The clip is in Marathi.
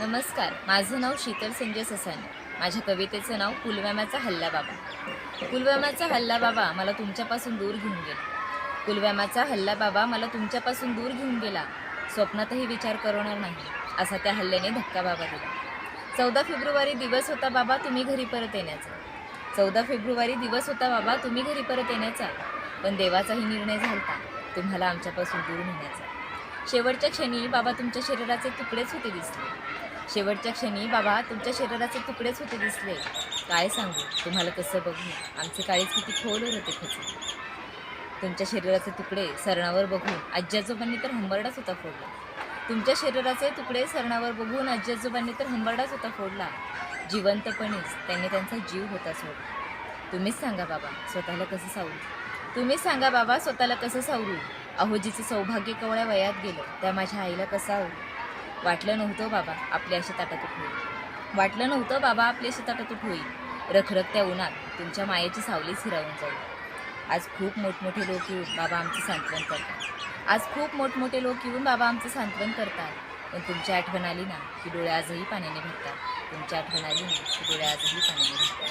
नमस्कार माझं नाव शीतल संजय ससाने माझ्या कवितेचं नाव पुलवामाचा हल्ला बाबा. पुलवामाचा हल्ला बाबा मला तुमच्यापासून दूर घेऊन गेला. पुलवामाचा हल्ला बाबा मला तुमच्यापासून दूर घेऊन गेला. स्वप्नातही विचार करवणार नाही असा त्या हल्ल्याने धक्का बाबा दिला. चौदा फेब्रुवारी दिवस होता बाबा तुम्ही घरी परत येण्याचा. चौदा फेब्रुवारी दिवस होता बाबा तुम्ही घरी परत येण्याचा. पण देवाचाही निर्णय झाला तुम्हाला आमच्यापासून दूर नेण्याचा. शेवटच्या क्षणी बाबा तुमच्या शरीराचे तुकडेच होते दिसले. शेवटच्या क्षणी बाबा तुमच्या शरीराचे तुकडेच होते दिसले. काय सांगू? तुम्हाला कसं बघू? आमचे काळीच किती खोलवर होते खचले तुमच्या शरीराचे तुकडे सरणावर बघून आजी आजोबांनी तर हंबरडाच होता फोडला. तुमच्या शरीराचे तुकडे सरणावर बघून आजी आजोबांनी तर हंबरडाच होता फोडला. जिवंतपणेच त्यांनी त्यांचा जीव होता सोडला. तुम्हीच सांगा बाबा स्वतःला कसं सावरू? तुम्हीच सांगा बाबा स्वतःला कसं सावरू? अहोजीचं सौभाग्य कवळ्या वयात गेलं. त्या माझ्या आईला कसा हो वाटलं नव्हतं बाबा आपल्या अशी ताटातूट होईल. वाटलं नव्हतं बाबा आपली अशी ताटातूट होईल. रखरखत्या उन्हात तुमच्या मायेची सावलीच हिरावून जाईल. आज खूप मोठमोठे लोक येऊन बाबा आमचं सांत्वन करतात. आज खूप मोठमोठे लोक येऊन बाबा आमचं सांत्वन करतात. पण तुमची आठवण आली ना की डोळे आजही पाण्याने भरतात. तुमची आठवण आली ना की डोळे आजही पाण्याने भरतात.